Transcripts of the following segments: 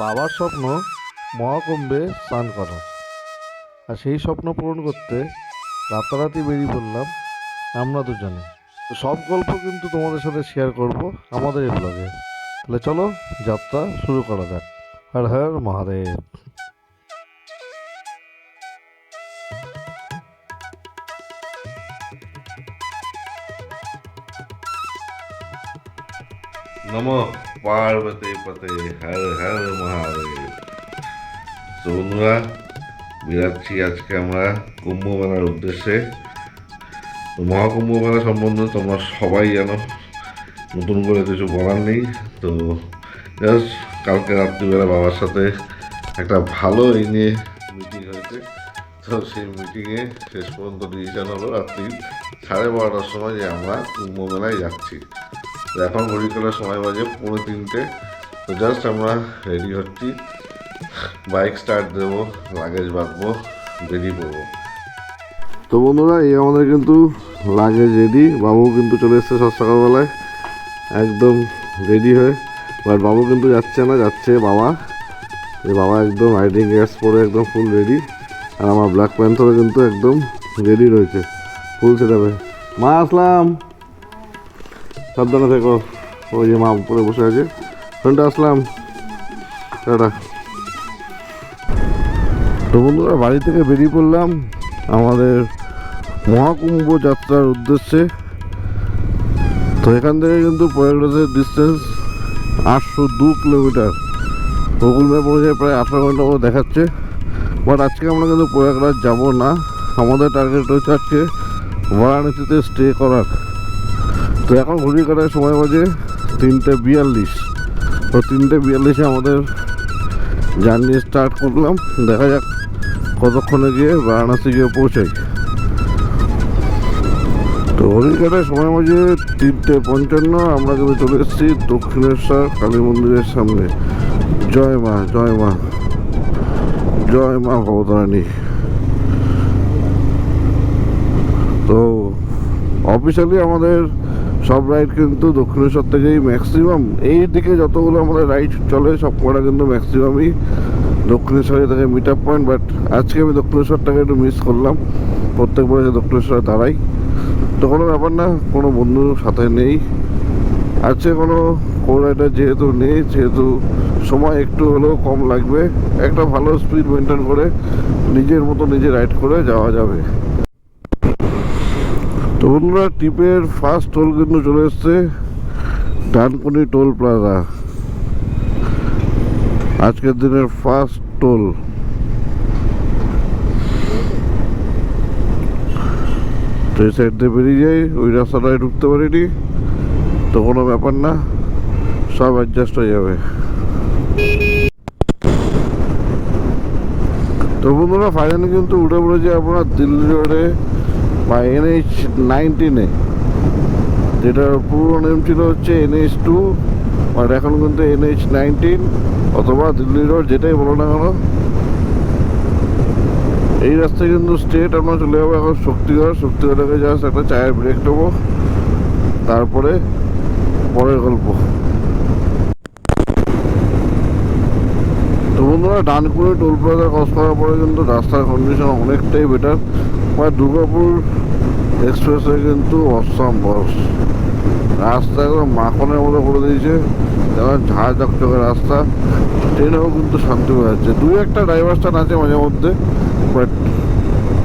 বাবার স্বপ্ন মহাকুম্ভে স্নান করার আর সেই স্বপ্ন পূরণ করতে রাতারাতি বেরিয়ে পড়লাম আমরা দুজনে। তো সব গল্প কিন্তু তোমাদের সাথে শেয়ার করব আমাদের এই ব্লগে তাহলে চলো, যাত্রা শুরু করা যাক। হর হর মহাদেব। নমো পার্বতী পতে, হর হর মহাদেব। তো বন্ধুরা বেরাচ্ছি আজকে আমরা কুম্ভ মেলার উদ্দেশ্যে। তো মহাকুম্ভ মেলা সম্বন্ধে তোমরা সবাই জানো, নতুন করে কিছু বলার নেই। তো জাস্ট কালকে রাত্রিবেলা বাবার সাথে একটা ভালো এই নিয়ে মিটিং হয়েছে। তো সেই মিটিংয়ে শেষ পর্যন্ত ডিসিশন হলো রাত্রি সাড়ে বারোটার সময় যে আমরা কুম্ভ মেলায় যাচ্ছি। এখন ঘড়ি তোলার সময় বাজে পৌনে তিনটে। তো জাস্ট আমরা রেডি হচ্ছি। বাইক স্টার্ট দেবো লাগেজ বাঁধবো বেরিয়ে পড়ব তো বন্ধুরা, এই আমাদের কিন্তু লাগেজ রেডি বাবু কিন্তু চলে এসছে সব সকালবেলায়। একদম রেডি হয়ে। বাট বাবু কিন্তু যাচ্ছে না, যাচ্ছে বাবা। যে বাবা একদম রাইডিং গ্যাস পরে একদম ফুল রেডি আর আমার ব্ল্যাক প্যান্থরও কিন্তু একদম রেডি রয়েছে। ফুল সেটাবে মা, আসলাম। সাবধানে থেকো। ওই যে মা উপরে বসে আছে। ফ্রেন্ডে আসলাম। টাটা। তো বন্ধুরা, বাড়ি থেকে বেরিয়ে পড়লাম আমাদের মহাকুম্ভ যাত্রার উদ্দেশ্যে। তো এখান থেকে কিন্তু প্রয়াগরাজের ডিস্টেন্স আটশো দু কিলোমিটার গুগল ম্যাপ অনুযায়ী প্রায় আঠারো ঘণ্টা মতো দেখাচ্ছে। বাট আজকে আমরা কিন্তু প্রয়াগরাজ যাব না। আমাদের টার্গেট রয়েছে আজকে বারাণসীতে স্টে করার। তো এখন ঘড়ি কাটার সময় বাজে তিনটে বিয়াল্লিশ। তো তিনটে বিয়াল্লিশে আমাদের জার্নি স্টার্ট করলাম। দেখা যাক কতক্ষণে গিয়ে বারাণসী গিয়ে পৌঁছাই। তো হরিঘাটের সময় মাঝে তিনটে পঞ্চান্ন। আমরা কিন্তু চলে এসেছি দক্ষিণেশ্বর, কালী মন্দিরের সামনে। জয় মা জয় মা জয় মা ভবতারানী তো অফিসিয়ালি আমাদের সব রাইড কিন্তু দক্ষিণেশ্বর থেকেই ম্যাক্সিমাম এই দিকে যতগুলো আমাদের রাইড চলে, সব কটা কিন্তু ম্যাক্সিমামই দক্ষিণেশ্বরে থেকে মিট আপ পয়েন্ট বাট আজকে আমি দক্ষিণেশ্বরটাকে একটু মিস করলাম। প্রত্যেকবার যে দক্ষিণেশ্বরে দাঁড়াই। তো কোনো ব্যাপার না, কোনো বন্ধু সাথে নেই। আজকে কোনো কো রাইডার যেহেতু নেই, যেহেতু সময় একটু হলেও কম লাগবে, একটা ভালো স্পিড মেনটেন করে নিজের মতো নিজে রাইড করে যাওয়া যাবে। বন্ধুরা ট্রিপের ফার্স্ট টোল কিন্তু চলে এসছে, ডানকুনি টোল প্লাজা। আজকের দিনের ফার্স্ট টোল। তো এই সাইড দিয়ে বেরিয়ে যাই, ওই রাস্তাটায় ঢুকতে পারিনি, তো কোনো ব্যাপার না, সব অ্যাডজাস্ট হয়ে যাবে। তো বন্ধুরা ফাইনালি কিন্তু উঠে পড়েছে আপনার দিল্লি রোডে বা এনএইচ নাইনটিনে যেটার পুরো নেম ছিল হচ্ছে এনএইচ টু আর এখন কিন্তু এনএইচ নাইনটিন অথবা দিল্লি রোড যেটাই বলো না কেন। এই রাস্তায় কিন্তু স্টেট আমরা চলে যাব এখন শক্তিগড়। শক্তিগড়ে জাস্ট একটা চায়ের ব্রেক নেব তারপরে পরের গল্প। তো বন্ধুরা ডানকুনি টোল প্লাজা ক্রস করার পরে কিন্তু রাস্তার কন্ডিশন অনেকটাই বেটার বা দুর্গাপুর এক্সপ্রেসে কিন্তু অসম্ভব। বস রাস্তা একদম মাখনের মতো করে দিয়েছে। যেমন ঝাঁ চকচকে রাস্তা। ট্রেনেও কিন্তু শান্তি হয়ে যাচ্ছে। দুই একটা ড্রাইভার স্টান আছে মাঝে মধ্যে বাট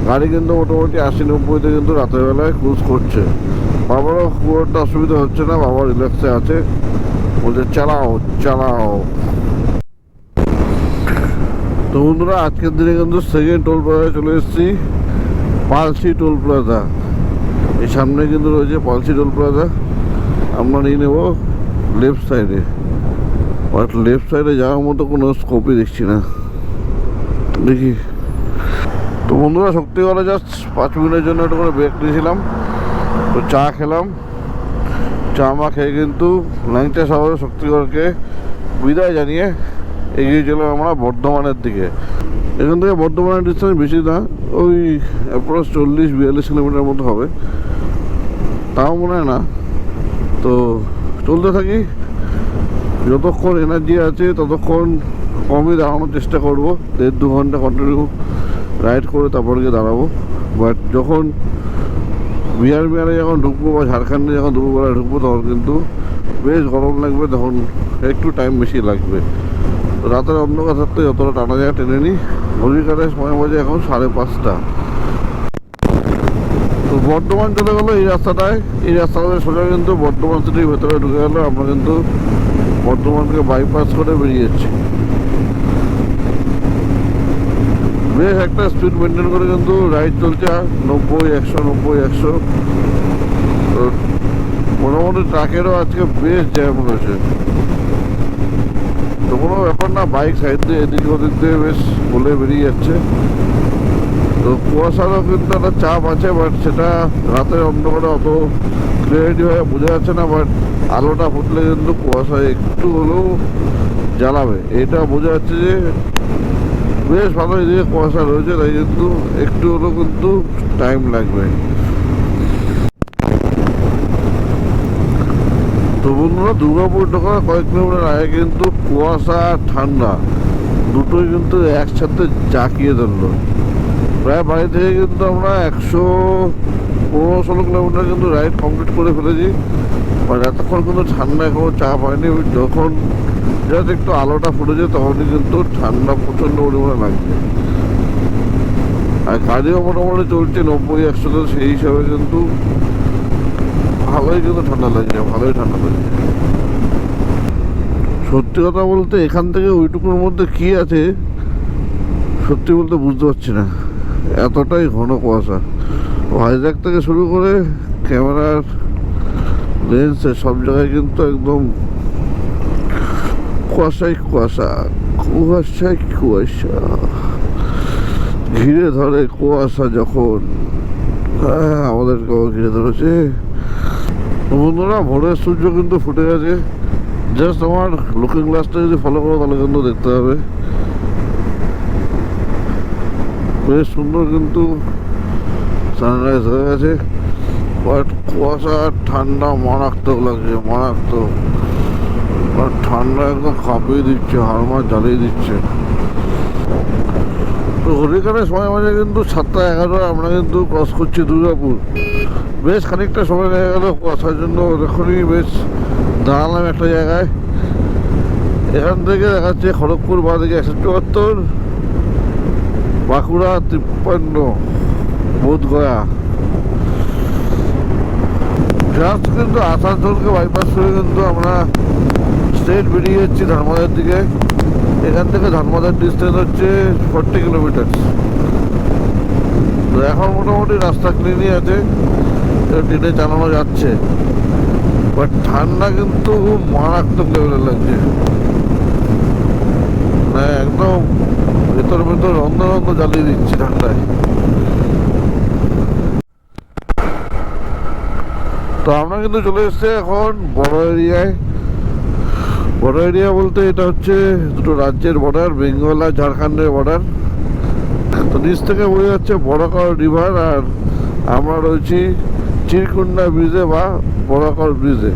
গাড়ি কিন্তু মোটামুটি আশি নব্বইতে কিন্তু রাতের বেলায় ক্রুজ করছে। বাবারও খুব একটা অসুবিধা হচ্ছে না, বাবা রিল্যাক্সে আছে। বলছে, চালাও চালাও। তো বন্ধুরা, আজকের দিনে কিন্তু সেকেন্ড টোল প্লাজায় চলে এসেছি, পালসি টোল প্লাজা এই সামনে কিন্তু রয়েছে পালসি টোল প্লাজা। আমরা নিয়ে নেব লেফট সাইডে বাট লেফট সাইডে যাওয়ার মতো কোনো স্কোপই দেখছি না। দেখি। তো বন্ধুরা, সত্যি কথা জাস্ট পাঁচ মিনিটের জন্য একটু করে ব্রেক নিয়েছিলাম তো চা খেলাম। চা মা খেয়ে কিন্তু ল্যাংচা শহরে শক্তিগড়কে বিদায় জানিয়ে এগিয়ে চলাম আমরা বর্ধমানের দিকে। এখান থেকে বর্ধমানের ডিস্টেন্স বেশি না, ওই অ্যাপ্রক্স চল্লিশ বিয়াল্লিশ কিলোমিটার মতো হবে। তাও মনে হয় না। তো চলতে থাকি। যতক্ষণ এনার্জি আছে, ততক্ষণ কমই দাঁড়ানোর চেষ্টা করব। দেড় দু ঘণ্টা কন্টিনিউ রাইড করে তারপরে গিয়ে দাঁড়াবো। বাট যখন বিহার বিহারে যখন ঢুকবো বা ঝাড়খণ্ডে যখন দুপুরবেলা ঢুকবো, তখন কিন্তু বেশ গরম লাগবে, তখন একটু টাইম বেশি লাগবে। রাতের অন্ধকার থাকতে যতটা টানা যায় টেনে নিই। ঘড়ির কাটায় সময় বাজে এখন সাড়ে পাঁচটা। বর্ধমান চলে গেলো, এই রাস্তাটায়। এই রাস্তাটা সোজা কিন্তু বর্ধমান সিটির ভেতরে ঢুকে গেলো, আমরা কিন্তু বর্ধমানকে বাইপাস করে বেরিয়ে বেশ একটা স্পিড মেনটেন করে কিন্তু রাইড চলছে, নব্বই, একশো নব্বই, একশো। মোটামুটি ট্রাকেরও আজকে বেশ জ্যাম রয়েছে তো কোনো ব্যাপার না বাইক সাইড দিয়ে এদিক ওদিক দিয়ে বেশ বলে বেরিয়ে যাচ্ছে। তো কুয়াশারও কিন্তু একটা চাপ আছে বাট সেটা রাতের অন্ধকারে অত ক্লিয়ারিটি হয়ে বোঝা যাচ্ছে না বাট আলোটা ফুটলে কিন্তু কুয়াশা একটু হলেও জ্বালাবে। এটা বোঝা যাচ্ছে যে বেশ ভালো এদিকে কুয়াশা রয়েছে, তাই কিন্তু একটু হলেও কিন্তু টাইম লাগবে। তো বন্ধুরা, দুর্গাপুর ঢোকার কয়েক কিলোমিটার আগে কিন্তু কুয়াশা ঠান্ডা, দুটোই কিন্তু একসাথে জাঁকিয়ে ধরলো। প্রায় বাড়ি থেকে কিন্তু আমরা একশো পনেরো ষোলো কিলোমিটার কিন্তু রাইড কমপ্লিট করে ফেলেছি। বাট এতক্ষণ কিন্তু ঠান্ডা এখনও চাপ হয়নি। যখন জাস্ট একটু আলোটা ফুটেছে তখনই কিন্তু ঠান্ডা প্রচণ্ড পরিমাণে লাগছে। আর গাড়িও মোটামুটি চলছে নব্বই একশোতে সেই হিসাবে কিন্তু ভালোই কিন্তু ঠান্ডা লাগছে, ভালোই ঠান্ডা লাগছে। সত্যি কথা বলতে এখান থেকে ওইটুকুর মধ্যে কি আছে, সত্যি বলতে বুঝতে পারছি না। এতটাই ঘন কুয়াশা। ভাইজ্যাক থেকে শুরু করে ক্যামেরার লেন্সে সব জায়গায় কিন্তু একদম কুয়াশাই কুয়াশা কুয়াশাই কুয়াশা। ঘিরে ধরে কুয়াশা যখন। হ্যাঁ আমাদেরকেও ঘিরে ধরেছে। বন্ধুরা, ভোরের সূর্য কিন্তু ফুটে গেছে। জাস্ট আমার লুকিং গ্লাসটা যদি ফলো করো, তাহলে কিন্তু দেখতে হবে বেশ সুন্দর কিন্তু সানরাইজ হয়ে গেছে। বাট কুয়াশা আর ঠান্ডা মারাত্মক লাগছে, মারাত্মক। আর ঠান্ডা একদম কাঁপিয়ে দিচ্ছে হাড়মা জ্বালিয়ে দিচ্ছে। তো হরিকানের সময় মাঝে কিন্তু সাতটা এগারো আমরা কিন্তু ক্রস করছি দুর্গাপুর। বেশ খানিকটা সময় লেগে গেল কুয়াশার জন্য, এখনই বেশ দাঁড়ালাম একটা জায়গায়। এখান থেকে দেখাচ্ছে খড়গপুর বা একশো চুয়াত্তর। বাঁকুড়া তিপ্পান্ন, বোধগয়া। জাস্ট কিন্তু আসানসোলকে বাইপাস করে কিন্তু আমরা স্ট্রেট বেরিয়ে যাচ্ছি ধর্মদার দিকে। এখান থেকে ধর্মদার ডিস্টেন্স হচ্ছে ফর্টি কিলোমিটার তো এখন মোটামুটি রাস্তা ক্লিনই আছে ট্রেনে চালানো যাচ্ছে। বাট ঠান্ডা কিন্তু খুব মারাত্মক লেভেলের লাগছে। মানে একদম ভেতর ভেতর অন্ধ অন্ধ জ্বালিয়ে দিচ্ছে ঠান্ডায়। তো আমরা কিন্তু চলে এসেছি এখন বড় এরিয়ায়। বড় এরিয়া বলতে এটা হচ্ছে দুটো রাজ্যের বর্ডার বেঙ্গল আর ঝাড়খণ্ডের বর্ডার তো নিচ থেকে বয়ে যাচ্ছে বড়াকর রিভার আর আমরা রয়েছি চিরকুন্ডা ব্রিজে বা বড়াকর ব্রিজে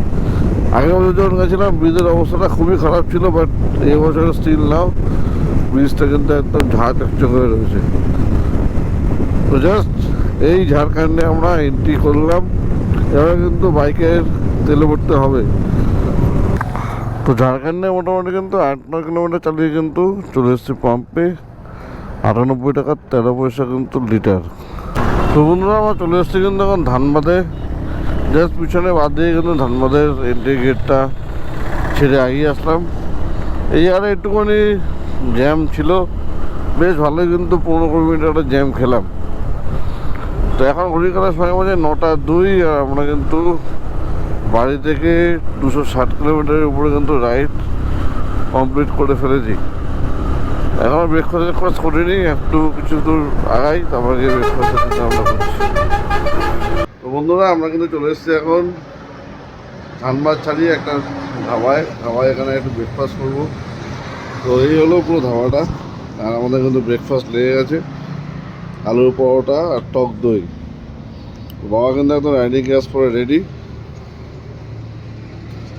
আগে বছর যখন গেছিলাম ব্রিজের অবস্থাটা খুবই খারাপ ছিল বাট এই বছর স্টিল নাও ব্রিজটা কিন্তু একদম ঝাঁ চকচক হয়ে রয়েছে। তো জাস্ট এই ঝাড়খণ্ডে আমরা এন্ট্রি করলাম। এবার কিন্তু বাইকের তেলে ভরতে হবে। তো ঝাড়খণ্ডে মোটামুটি কিন্তু আট নয় কিলোমিটার চালিয়ে কিন্তু চলে এসেছি পাম্পে আটানব্বই টাকা তেরো পয়সা কিন্তু লিটার তো বন্ধুরা, আমরা চলে এসেছি কিন্তু এখন ধানবাদে। জাস্ট পিছনে বাদ দিয়ে কিন্তু ধানবাদের এন্ট্রি গেটটা ছেড়ে আগিয়ে আসলাম। এই আর একটুখানি জ্যাম ছিল, বেশ ভালোই কিন্তু পনেরো কুড়ি মিনিট একটা জ্যাম খেলাম। তো এখন ঘড়ি কাটার সময় মাঝে নটা দুই, আর আমরা কিন্তু বাড়ি থেকে দুশো ষাট কিলোমিটারের উপরে কিন্তু রাইড কমপ্লিট করে ফেলেছি। এখন ব্রেকফাস্ট ব্রেকফাস্ট করিনি, একটু কিছু দূর আগাই, তারপর গিয়ে চিন্তা ভাবনা করছি। তো বন্ধুরা, আমরা কিন্তু চলে এসেছি এখন ধানবাদ ছাড়িয়ে একটা ধাবায়। ধাবায় এখানে একটু ব্রেকফাস্ট করব। তো এই হলো পুরো ধাবাটা। আর আমাদের কিন্তু ব্রেকফাস্ট লেগে গেছে, আলুর পরোটা আর টক দই। বাবা কিন্তু একদম রাইডিং গ্যাস পরে রেডি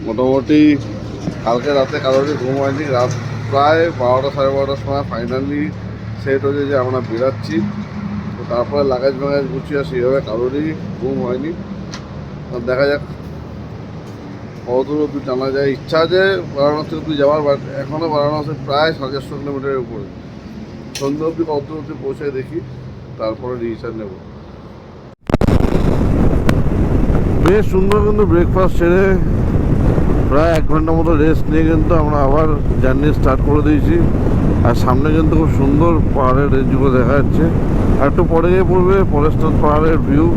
মোটামুটি কালকে রাতে কারোরই ঘুম হয়নি। রাত প্রায় বারোটা সাড়ে বারোটার সময় ফাইনালি সেট হয়েছে যে আমরা বেরাচ্ছি। তো তারপরে লাগাজ ম্যাগাজ গুছিয়ে সেইভাবে কারোরই ঘুম হয়নি। দেখা যাক কত দূর অব্দি জানা যায়। ইচ্ছা আছে বারাণসী অব্দি যাওয়ার বাট এখনও বারাণসী প্রায় সাড়ে চারশো কিলোমিটারের উপরে। সন্ধ্যা অব্দি কতদূর অব্দি পৌঁছে দেখি, তারপরে ডিসিশন নেব। বেশ সুন্দর কিন্তু ব্রেকফাস্ট সেরে প্রায় এক ঘণ্টা মতো রেস্ট নিয়ে কিন্তু আমরা আবার জার্নি স্টার্ট করে দিয়েছি। আর সামনে কিন্তু খুব সুন্দর পাহাড়ের রেঞ্জগুলো দেখা যাচ্ছে। আর একটু পরে গিয়ে পড়বে ফরেস্টার পাহাড়ের ভিউ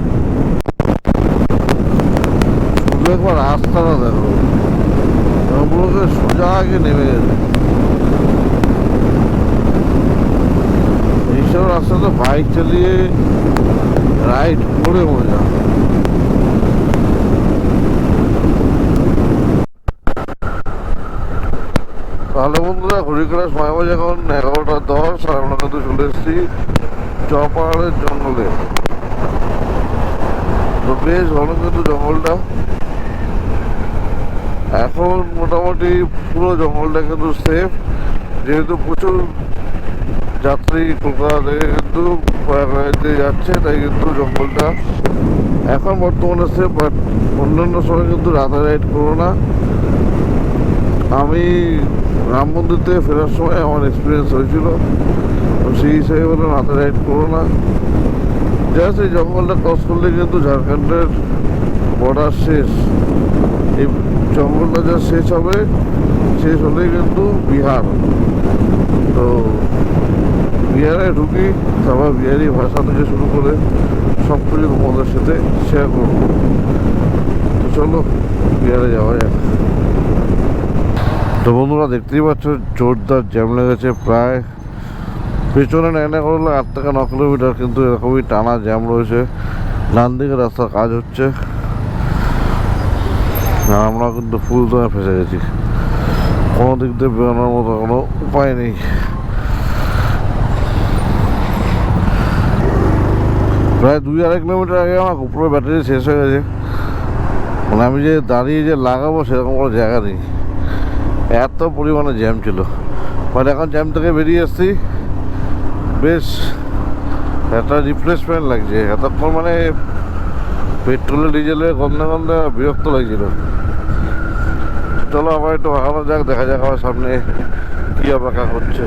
শুধু একবার রাস্তাটা দেখো। ওগুলোকে সোজা আগে নেমে গেছে। এইসব রাস্তাতে বাইক চালিয়ে রাইড করে মজা। তাহলে বন্ধুরা ঘুরি করার সময় বাজে এখন এগারোটা দশ আমরা কিন্তু চলে এসেছি চপাহাড়ের জঙ্গলে। তো বেশ ঘন কিন্তু জঙ্গলটা। এখন মোটামুটি পুরো জঙ্গলটা কিন্তু সেফ যেহেতু প্রচুর যাত্রী কলকাতা থেকে কিন্তু প্রয়াগরাজে যাচ্ছে, তাই কিন্তু জঙ্গলটা এখন বর্তমানে সেফ বাট অন্যান্য সময় কিন্তু রাইড করো না। আমি রাম মন্দির থেকে ফেরার সময় আমার এক্সপিরিয়েন্স হয়েছিল সেই হিসেবে বললাম রাইড করো না। জাস্ট এই জঙ্গলটা ক্রস করলে কিন্তু ঝাড়খণ্ডের বর্ডার শেষ। এই জঙ্গলটা যা শেষ হবে, শেষ হলেই কিন্তু বিহার। তো বিহারে ঢুকি, তারপর বিহারি ভাষা থেকে শুরু করে সব কিছু তোমাদের সাথে শেয়ার করব। তো চলো, বিহারে যাওয়া যাক। তো বন্ধুরা, দেখতেই পাচ্ছ, জোরদার জ্যাম লেগেছে প্রায়। পেছনে নেনে করলে আট থেকে ন কিলোমিটার কিন্তু এরকমই টানা জ্যাম রয়েছে। ডান দিকে রাস্তার কাজ হচ্ছে। আমরা কিন্তু ফুল দমে ফেসে গেছি। কোনো দিক দিয়ে বেরোনোর মতো কোনো উপায় নেই। প্রায় দুই আড়াই কিলোমিটার আগে আমার উপরে ব্যাটারি শেষ হয়ে গেছে। মানে আমি যে দাঁড়িয়ে যে লাগাবো সেরকম কোনো জায়গা নেই। এত পরিমাণে জ্যাম ছিল। বাট এখন জ্যাম থেকে বেরিয়ে এসছি। বেশ একটা রিফ্রেশমেন্ট লাগছে। এতক্ষণ মানে পেট্রোলে ডিজেলে গন্ধে গন্ধে বিরক্ত লাগছিল। চলো আবার একটু আগানো যাক, দেখা যাক আমার সামনে কী অপেক্ষা করছে।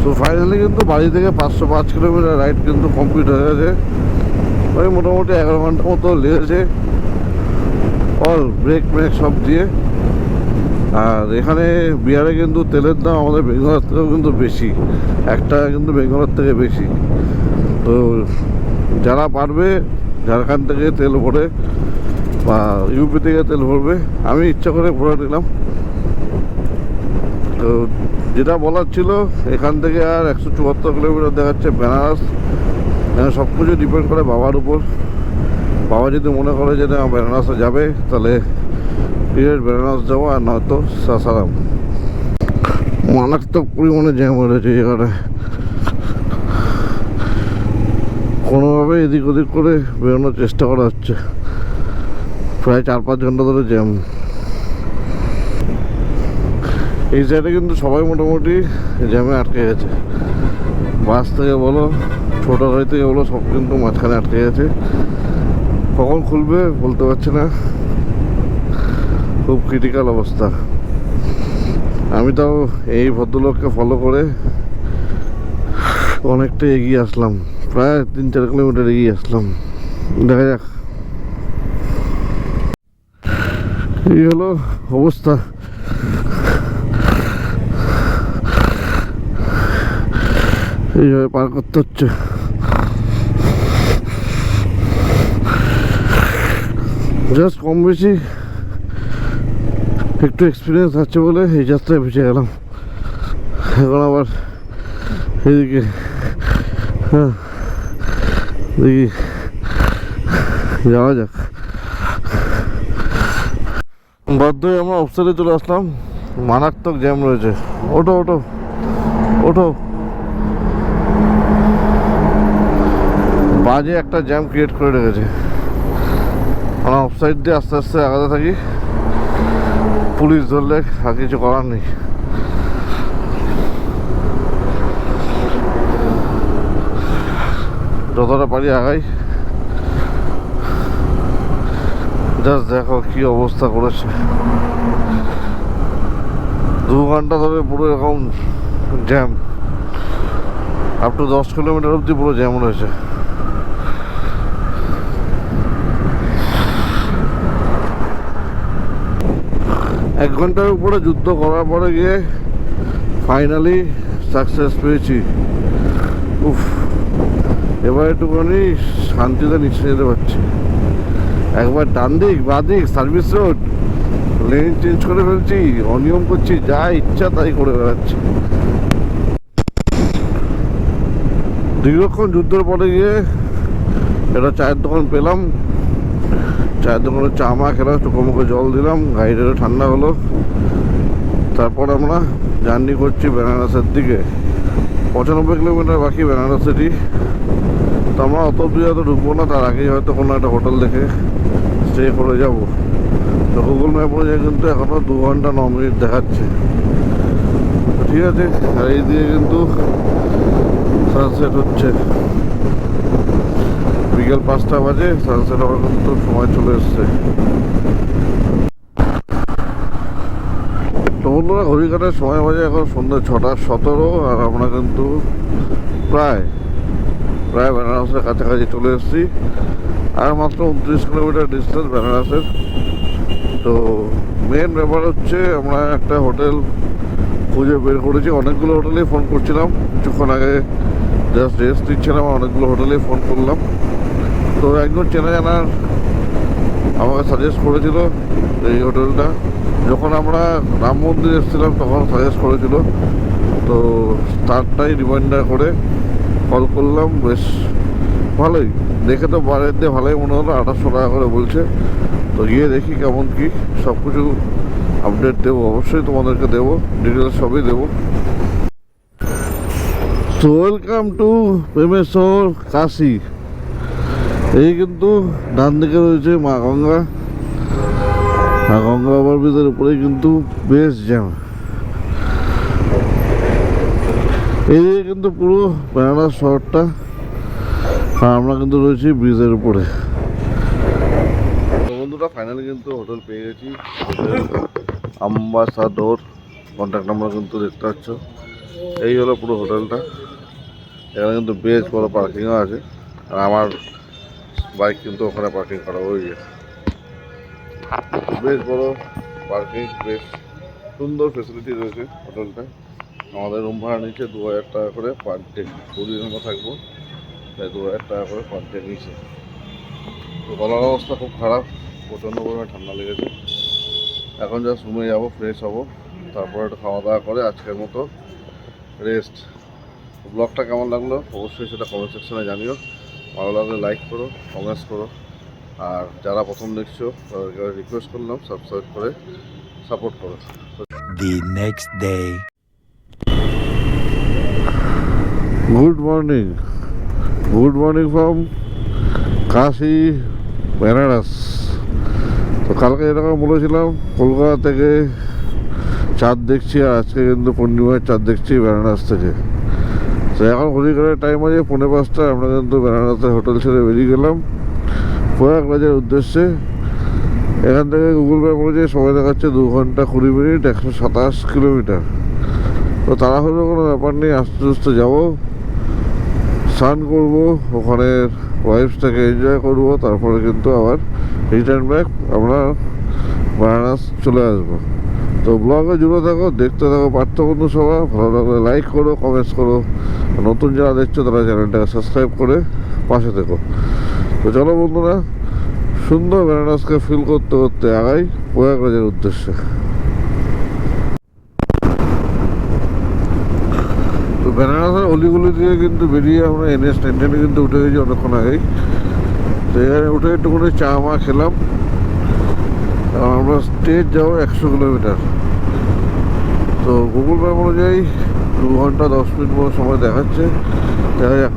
সো ফাইনালি কিন্তু বাড়ি থেকে পাঁচশো পাঁচ কিলোমিটার রাইড কিন্তু কমপ্লিট হয়ে গেছে। ওই মোটামুটি এগারো ঘণ্টা মতো লেগেছে। অল ব্রেক ব্রেক সব দিয়ে। আর এখানে বিহারে কিন্তু তেলের দাম আমাদের বেঙ্গলের থেকেও কিন্তু বেশি। এক টাকা কিন্তু বেঙ্গলের থেকে বেশি। তো যারা পারবে, ঝাড়খণ্ড থেকে তেল ভরে বা ইউপি থেকে তেল ভরবে, আমি ইচ্ছা করে ভরে নিলাম। তো যেটা বলার ছিল, এখান থেকে আর একশো চুয়াত্তর কিলোমিটার দেখাচ্ছে বেনারস। এখানে সব কিছু ডিপেন্ড করে বাবার উপর। বাবা যদি মনে করে যে না, বেনারসে যাবে, তাহলে ডিরেক্ট বেনারস যাব আর নয়তো সাসারাম। মারাত্মক পরিমাণে জ্যাম এই জায়গাটায়। এদিক ওদিক করে বেরোনোর চেষ্টা করা হচ্ছে। প্রায় চার পাঁচ ঘণ্টা ধরে জ্যাম এই সাইডে কিন্তু সবাই মোটামুটি জ্যামে আটকে গেছে। বাস থেকে বলো, ছোটো গাড়ি থেকে বলো, সব কিন্তু মাঝখানে আটকে গেছে। কখন খুলবে বলতে পারছি না। খুব ক্রিটিক্যাল অবস্থা। আমি তাও এই ভদ্রলোককে ফলো করে অনেকটা এগিয়ে আসলাম। প্রায় তিন চার কিলোমিটার এগিয়ে আসলাম দেখা যাক এই হলো অবস্থা এইভাবে পার করতে হচ্ছে জাস্ট কম বেশি একটু এক্সপিরিয়েন্স আছে বলে এই যাত্রায় ভেসে গেলাম এখন আবার এদিকে হ্যাঁ যাওয়া যাক। বাধ্য হয়ে আমরা অফসারে চলে আসলাম। মারাত্মক জ্যাম রয়েছে। ওঠো ওঠো ওঠো। বাজে একটা জ্যাম ক্রিয়েট করে রেখেছে। আমরা অফসাইড দিয়ে আস্তে আস্তে আগাতে থাকি। পুলিশ ধরলে আর কিছু করার নেই। যতটা পারি আগাই। জাস্ট দেখো কি অবস্থা করেছে। দু ঘণ্টা ধরে পুরো এরকম জ্যাম আপ টু দশ কিলোমিটার অবধি পুরো জ্যাম রয়েছে। এক ঘণ্টার উপরে যুদ্ধ করার পরে গিয়ে ফাইনালি সাকসেস পেয়েছি। উফ। এবার একটুখানি শান্তিতে নিচে যেতে পারছি। একবার ডান দিক, বাঁ দিক সার্ভিস রোড লেন চেঞ্জ করে ফেলছি, অনিয়ম করছি, যা ইচ্ছা তাই করে বেড়াচ্ছি। দীর্ঘক্ষণ যুদ্ধের পরে গিয়ে একটা চায়ের দোকান পেলাম। চায়ের দোকানে চা, মা খেলাম মুখে জল দিলাম, গাড়িটা ঠান্ডা হলো। তারপর আমরা জার্নি করছি বেনারসের দিকে। পঁচানব্বই কিলোমিটার বাকি বেনারস সিটি তো আমরা অত দূরে হয়তো ঢুকবো না, তার আগেই হয়তো কোনো একটা হোটেল দেখে স্টে করে যাব। তো গুগল ম্যাপ অনুযায়ী কিন্তু এখনও দু ঘণ্টা ন মিনিট দেখাচ্ছে। ঠিক আছে, আর এই দিয়ে কিন্তু সানসেট হচ্ছে। বিকেল পাঁচটা বাজে সানসেট হওয়ার কিন্তু সময় চলে এসছে। তো বন্ধুরা ঘড়ি কাটার সময় বাজে এখন সন্ধ্যা ছটা সতেরো, আর আমরা কিন্তু প্রায় প্রায় বেনারসের কাছাকাছি চলে এসেছি। আর মাত্র উনত্রিশ কিলোমিটার ডিস্টেন্স বেনারসের। তো মেন ব্যাপার হচ্ছে আমরা একটা হোটেল খুঁজে বের করেছি। অনেকগুলো হোটেলেই ফোন করছিলাম। কিছুক্ষণ আগে জাস্ট রেস্ট দিচ্ছিলাম অনেকগুলো হোটেলেই ফোন করলাম। তো একজন চেনা জানার আমাকে সাজেস্ট করেছিল এই হোটেলটা যখন আমরা রাম মন্দির এসেছিলাম, তখন সাজেস্ট করেছিল। তো তারটাই রিমাইন্ডার করে কল করলাম, বেশ ভালোই। দেখে তো দিয়ে ভালোই মনে হলো, আঠাশশো টাকা করে বলছে। তো গিয়ে দেখি কেমন কি সব কিছু আপডেট দেবো, অবশ্যই তোমাদেরকে দেবো ডিটেলস সবই দেবো। তো ওয়েলকাম টু প্রেমেশ্বর কাশি এই কিন্তু ডান দিকে রয়েছে মা গঙ্গা। মা গঙ্গা ওভারব্রিজের উপরে কিন্তু বেশ জ্যাম। এইদিকে কিন্তু পুরো বেনারস শহরটা, আর আমরা কিন্তু রয়েছি ব্রিজের উপরে। বন্ধুরা ফাইনালি কিন্তু হোটেল পেয়ে গেছি। আম্বাসাডোর কন্ট্যাক্ট নাম্বার কিন্তু দেখতে পাচ্ছ। এই হলো পুরো হোটেলটা এখানে কিন্তু বেশ বড় পার্কিংও আছে। আর আমার বাইক কিন্তু ওখানে পার্কিং করা হয়ে বেশ বড় পার্কিং বেশ সুন্দর ফেসিলিটি রয়েছে হোটেলটা আমাদের রুম ভাড়া নিচ্ছে দু হাজার টাকা করে পার ডে দুদিন আমরা থাকব। তাই দু হাজার টাকা করে পার ডে নিচ্ছে তো গলার অবস্থা খুব খারাপ, প্রচণ্ড পরিমাণে ঠান্ডা লেগেছে। এখন জাস্ট রুমে যাব ফ্রেশ হব। তারপরে একটু খাওয়া দাওয়া করে আজকের মতো রেস্ট ব্লগটা কেমন লাগল? অবশ্যই সেটা কমেন্ট সেকশনে জানিও। ভালো লাগলে লাইক করো কমেন্টস করো। আর যারা প্রথম দেখছ, তাদেরকে রিকোয়েস্ট করলাম সাবস্ক্রাইব করে সাপোর্ট করো। The next day. Good morning good morning from Kashi Benaras তো কালকে এরকম বলেছিলাম, কলকাতা থেকে চাঁদ দেখছি, আর আজকে কিন্তু পূর্ণিমার চাঁদ দেখছি বেনারস থেকে। তো এখন হরিকারের টাইম আছে, পৌনে পাঁচটা আমরা কিন্তু বেনারসে হোটেল ছেড়ে বেরিয়ে গেলাম। প্রয়াগরাজের উদ্দেশ্যে। এখান থেকে গুগল ম্যাপ অনুযায়ী সময় দেখাচ্ছে দু ঘণ্টা কুড়ি মিনিট, একশো সাতাশ কিলোমিটার। তো তাড়াহুড়ো কোনো ব্যাপার নেই, আস্তে আস্তে যাব। স্নান করব, ওখানে ওয়াইফসটাকে এনজয় করব, তারপরে কিন্তু আবার রিটার্ন ব্যাক আমরা বারাণাস চলে আসব। তো ব্লগে জুড়ে থাকো, দেখতে থাকো পাঠ্যবন্ধু সবাই ভালো লাগলে লাইক করো কমেন্টস করো। নতুন যারা দেখছ তারা চ্যানেলটাকে সাবস্ক্রাইব করে পাশে থেকো। তো চলো বন্ধুরা, সুন্দর বেনারসকে ফিল করতে করতে আগাই প্রয়াগরাজের উদ্দেশ্যে। বেনারসের অলিগুলি দিয়ে কিন্তু বেরিয়ে আমরা এনএস টেনশনে কিন্তু উঠে গেছি অনেকক্ষণ আগেই। তো এখানে উঠে একটুখানি চা মা খেলাম। আমরা স্টেজ যাব একশো কিলোমিটার। তো গুগল ম্যাপ অনুযায়ী দু ঘণ্টা দশ মিনিট মতো সময় দেখাচ্ছে। দেখা যাক।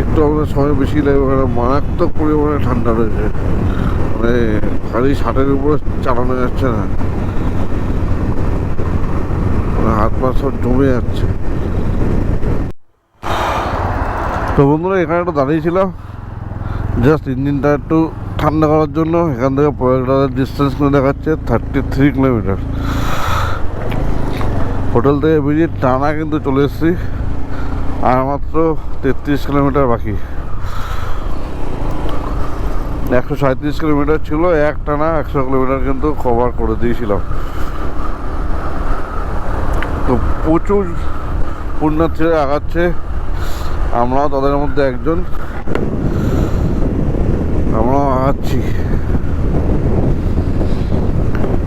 একটু আমাদের সময় বেশি লাগবে, কারণ মারাত্মক পরিমাণে ঠান্ডা রয়েছে। মানে খালি ষাটের উপরে চালানো যাচ্ছে না। হাত পা সব জমে যাচ্ছে। তো বন্ধুরা, এখানে একটু দাঁড়িয়েছিলাম। জাস্ট ইঞ্জিনটা একটু ঠান্ডা করার জন্য। এখান থেকে প্রয়াগরাজের ডিস্টেন্স করে দেখাচ্ছে থার্টি থ্রি কিলোমিটার হোটেল থেকে বেরিয়ে টানা কিন্তু চলে এসেছি। আর মাত্র তেত্রিশ কিলোমিটার বাকি। একশো সাঁত্রিশ কিলোমিটার ছিল, এক টানা একশো কিলোমিটার কিন্তু কভার করে দিয়েছিলাম। প্রচুর পুণ্যার্থীরা আগাচ্ছে। আমরাও তাদের মধ্যে একজন। আমরাও আগাচ্ছি।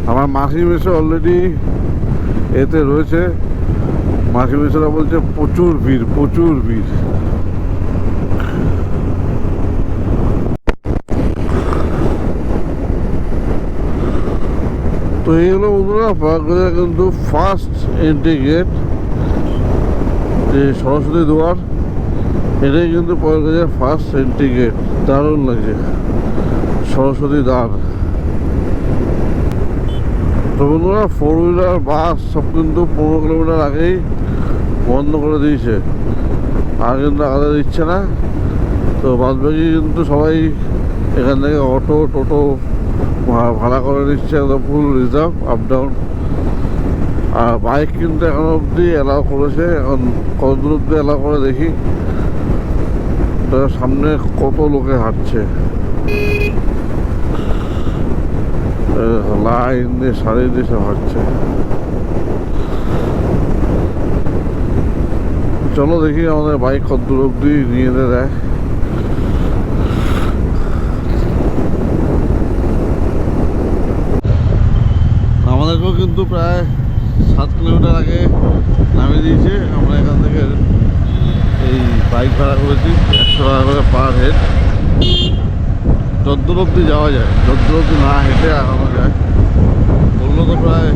আমার মাসি মেসে অলরেডি এতে রয়েছে। মাসি মেসেরা বলছে প্রচুর ভিড় প্রচুর ভিড়। তো এই হলো বন্ধুরা প্রয়াগরাজের কিন্তু ফার্স্ট এন্ট্রি গেট যে সরস্বতী দুয়ার, এটাই কিন্তু প্রয়াগরাজের ফার্স্ট এন্ট্রি গেট দারুণ লাগছে, সরস্বতী দ্বার। তো বন্ধুরা ফোর হুইলার বাস সব কিন্তু পনেরো কিলোমিটার আগেই বন্ধ করে দিয়েছে। আর কিন্তু আলাদা দিচ্ছে না। তো বাদ বাকি কিন্তু সবাই এখান থেকে অটো, টোটো ভাড়া করে নিচ্ছে একদম ফুল রিজার্ভ আপ ডাউন আর বাইক কিন্তু এখন অবধি অ্যালাউ করেছে, এখন কত দূর অবধি অ্যালাউ করে দেখি। সামনে কত লোকে হাঁটছে। লাইন দিয়ে সারিয়ে দিয়ে সব হাঁটছে। চলো দেখি আমাদের বাইক কত দূর অবধি নিয়ে দেয় আমাদেরকেও কিন্তু প্রায় সাত কিলোমিটার আগে নামিয়ে দিয়েছে। আমরা এখান থেকে এই বাইক ভাড়া করেছি, একশো টাকা করে পার হেড যদ্দূর অব্দি যাওয়া যায়, যদ্দূর অব্দি না হেঁটে আগানো যায়, বলল তো প্রায়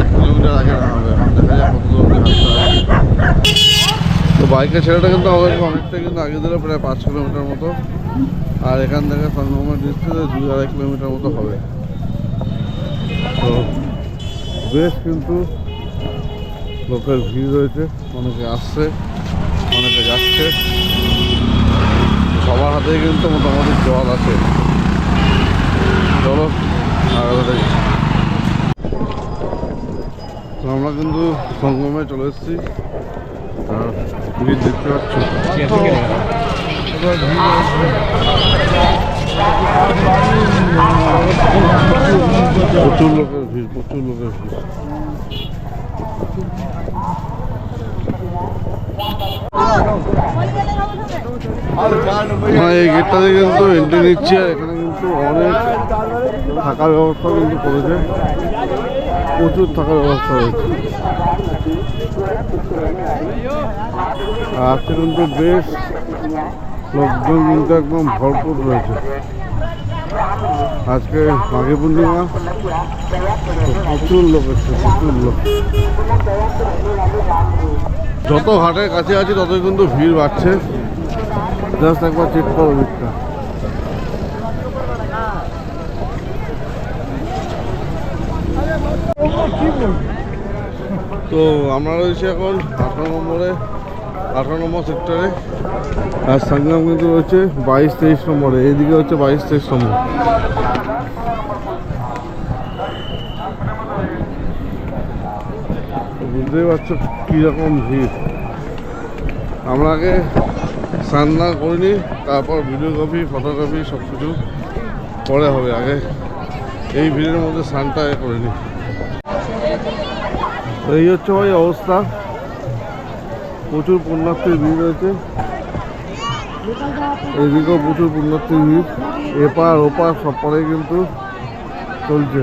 এক কিলোমিটার আগে নামাবে। এখন দেখা যায় কত অব্দি তো বাইকের ছেলেটা কিন্তু আমাদেরকে অনেকটা কিন্তু আগে দিল প্রায় পাঁচ কিলোমিটার মতো। আর এখান থেকে সঙ্গমের ডিস্ট্রিক্টে দুই আড়াই কিলোমিটার মতো হবে। তো বেশ কিন্তু লোকের ভিড় রয়েছে, অনেকে আসছে, অনেকে যাচ্ছে। সবার হাতে কিন্তু মোটামুটি জল আছে। চলো তো আমরা কিন্তু সঙ্গমে চলে এসেছি। আর ভিড় দেখতে পাচ্ছ। প্রচুর লোকের ভিড়, প্রচুর লোকের ভিড়। হ্যাঁ এই গেটটা দিয়ে কিন্তু এন্ট্রি নিচ্ছি আর এখানে কিন্তু অনেক থাকার ব্যবস্থা কিন্তু করেছে। প্রচুর থাকার ব্যবস্থা রয়েছে আর আজকে কিন্তু বেশ লোকজন কিন্তু একদম ভরপুর রয়েছে। আজকে মাঘে পূর্ণিমা। প্রচুর লোক এসছে, প্রচুর লোক। যত ঘাটের কাছে আছি, ততই কিন্তু ভিড় বাড়ছে। জাস্ট একবার চেক করো ভিড়টা। তো আমরা রয়েছি এখন আঠারো নম্বরে, আঠারো নম্বর সেক্টরে আর সংগ্রাম কিন্তু রয়েছে বাইশ তেইশ নম্বরে, এইদিকে হচ্ছে বাইশ তেইশ নম্বর। বুঝতেই পারছ কীরকম ভিড়। আমরা আগে স্নান না করিনি, তারপর ভিডিওগ্রাফি, ফটোগ্রাফি সব কিছু পরে হবে আগে। এই ভিড়ের মধ্যে স্নানটা করিনি। এই হচ্ছে ভাই অবস্থা। প্রচুর পুণ্যার্থীর ভিড় রয়েছে। এদিকেও প্রচুর পুণ্যার্থীর ভিড়। এপার ওপার সব পরেই কিন্তু চলছে।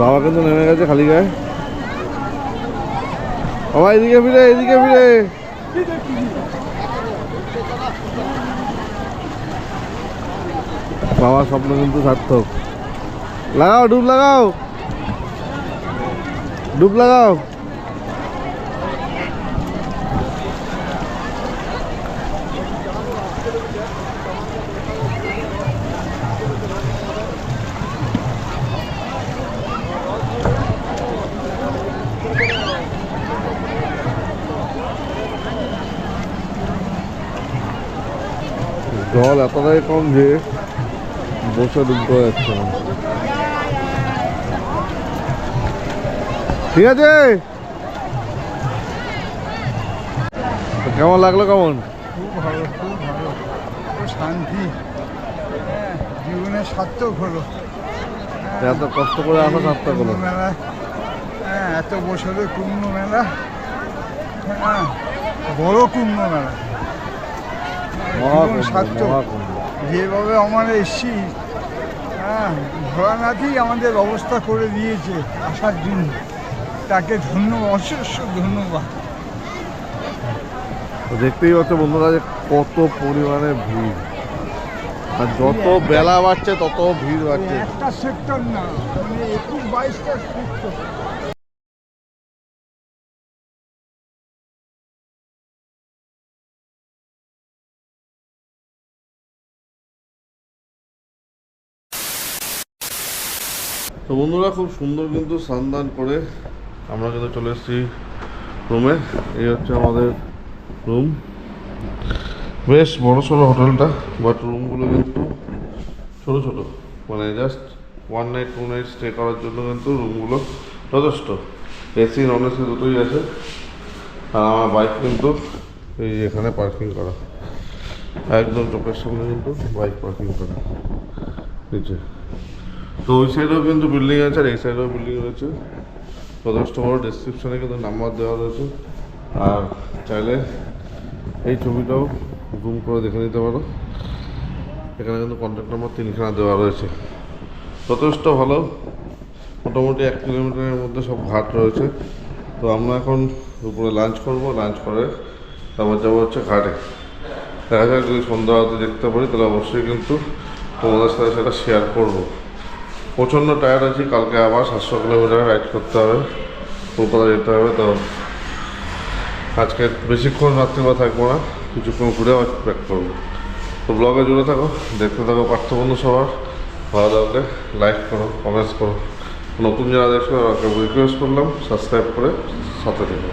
বাবা কিন্তু নেমে গেছে খালি গায়ে। বাবা, এদিকে ফিরে এদিকে ফিরে। বাবার স্বপ্ন কিন্তু সার্থক। লাগাও, ডুব লাগাও। ডুব লাগাও। জল এতটাই কম যে বসে ডুবতে যাচ্ছে না। ঠিক আছে? কেমন লাগল কেমন? খুব ভালো খুব ভালো। শান্তি। জীবনে সার্থক হলো। এত কষ্ট করে আসা সার্থক হলো মেলা হ্যাঁ এত বছরের কুম্ভ মেলা হ্যাঁ বড় কুম্ভ মেলা সার্থক। যেভাবে আমরা এসছি হ্যাঁ ভোলানাথই আমাদের ব্যবস্থা করে দিয়েছে আসার জন্য। তাকে ধন্যবাদ অশেষ ধন্যবাদ। দেখতেই পাচ্ছ বন্ধুরা যে কত পরিমাণে ভিড়। আর যত বেলা বাড়ছে তত ভিড় বাড়ছে। একটা সেক্টর না মানে একুশ বাইশটা সেক্টর তো বন্ধুরা, খুব সুন্দর কিন্তু স্নান করে আমরা কিন্তু চলে এসেছি রুমে। এই হচ্ছে আমাদের রুম। বেশ বড় সড়ো হোটেলটা বাট রুমগুলো কিন্তু ছোট ছোট। মানে just one night two night stay করার জন্য কিন্তু রুমগুলো যথেষ্ট। এসি নন এসি দুটোই আছে। আর আমার বাইক কিন্তু এই এখানে পার্কিং করা। একদম চোখের সামনে কিন্তু বাইক পার্কিং করা। নিচে। তো ওই সাইডেও কিন্তু বিল্ডিং আছে আর এই সাইডেও বিল্ডিং রয়েছে। যথেষ্ট বড় ডিসক্রিপশনে কিন্তু নাম্বার দেওয়া রয়েছে। আর চাইলে এই ছবিটাও জুম করে দেখে নিতে পারো। এখানে কিন্তু কন্ট্যাক্ট নাম্বার তিনখানা দেওয়া রয়েছে। যথেষ্ট ভালো। মোটামুটি এক কিলোমিটারের মধ্যে সব ঘাট রয়েছে। তো আমরা এখন দুপুরে লাঞ্চ করব। লাঞ্চ করে তারপর যাব হচ্ছে ঘাটে। দেখা যাক যদি সন্ধ্যা হতে দেখতে পারি, তাহলে অবশ্যই কিন্তু তোমাদের সাথে সেটা শেয়ার করব। প্রচণ্ড টায়ার্ড আছি, কালকে আবার সাতশো কিলোমিটার রাইড করতে হবে, কলকাতা যেতে হবে, তো আজকে বেশিক্ষণ রাত্রিবেলা থাকব না, কিছুক্ষণ ঘুরে আবার ব্যাক করব। তো ব্লগে জুড়ে থাকো, দেখতে থাকো পার্থবন্ধু সবার ভালো লাগলে লাইক করো কমেন্টস করো। নতুন যারা দেখছ, তাদেরকে রিকোয়েস্ট করলাম সাবস্ক্রাইব করে সাথে থেকো।